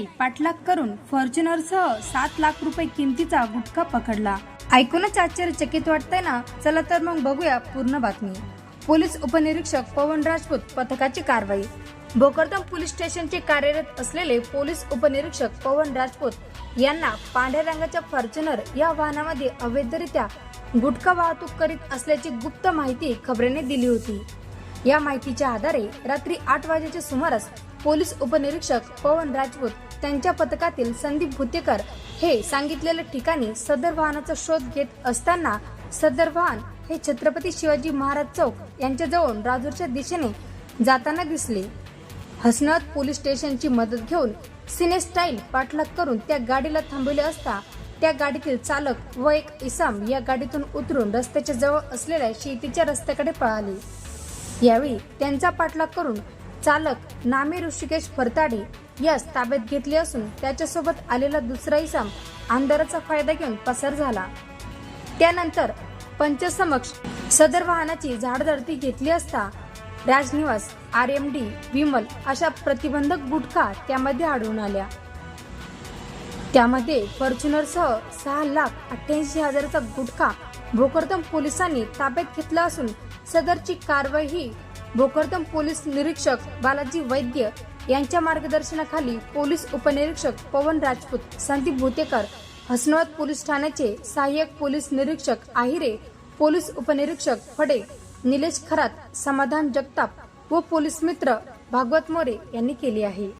पाठलाग करून फॉर्च्युनरसह सात लाख रुपये किमतीचा गुटखा पकडला. ऐकूनच आश्चर्यचकित वाटतंय ना? चला तर मग बघूया पूर्ण बातमी. पोलीस उपनिरीक्षक पवन राजपूत पथकाची कारवाई. भोकरदन पोलीस स्टेशनचे कार्यरत असलेले पोलीस उपनिरीक्षक पवन राजपूत यांना पांढऱ्या रंगाच्या फॉर्च्युनर या वाहनामध्ये अवैधरित्या गुटखा वाहतूक करीत असल्याची गुप्त माहिती खबरेने दिली होती. या माहितीच्या आधारे रात्री आठ वाजेच्या सुमारास पोलीस उपनिरीक्षक पवन राजपूत त्यांच्या पथकातील संदीप भुतेकर हे सांगितलेल्या ठिकाणी सदर वाहनाचा शोध घेत असताना सदर वाहन हे छत्रपती शिवाजी महाराज चौक यांच्याजवळ राजूरच्या दिशेने जाताना दिसले. हसनत पोलीस स्टेशनची मदत घेऊन सिने स्टाईल पाठलाग करून त्या गाडीला थांबवले असता त्या गाडीतील चालक व एक इसाम या गाडीतून उतरून रस्त्याच्या जवळ असलेल्या शेतीच्या रस्त्याकडे पळाले. यावेळी त्यांचा पाठलाग करून चालक नामे ऋषिकेश फरताडे यास ताब्यात घेतले असून त्याच्यासोबत आलेला दुसरा इसम आंधाराचा फायदा घेऊन पसार झाला. त्यानंतर पंचसमक्ष सदर वाहनाची झाडधडती घेतली असता Rajnivas R M D Vimal अशा प्रतिबंधक गुटखा त्यामध्ये आढळून आल्या. त्यामध्ये फॉर्च्युनरसह सहा लाख अठ्ठ्याऐंशी हजाराचा गुटखा भोकरदम पोलिसांनी ताब्यात घेतला असून सदरची कारवाई ही भोकरदम पोलीस निरीक्षक बालाजी वैद्य यांच्या मार्गदर्शनाखाली पोलीस उपनिरीक्षक पवन राजपूत संदीप भुतेकर हसनवत पोलीस ठाण्याचे सहाय्यक पोलीस निरीक्षक आहिरे पोलीस उपनिरीक्षक फडे निलेश खरात समाधान जगताप व पोलीस मित्र भागवत मोरे यांनी केली आहे.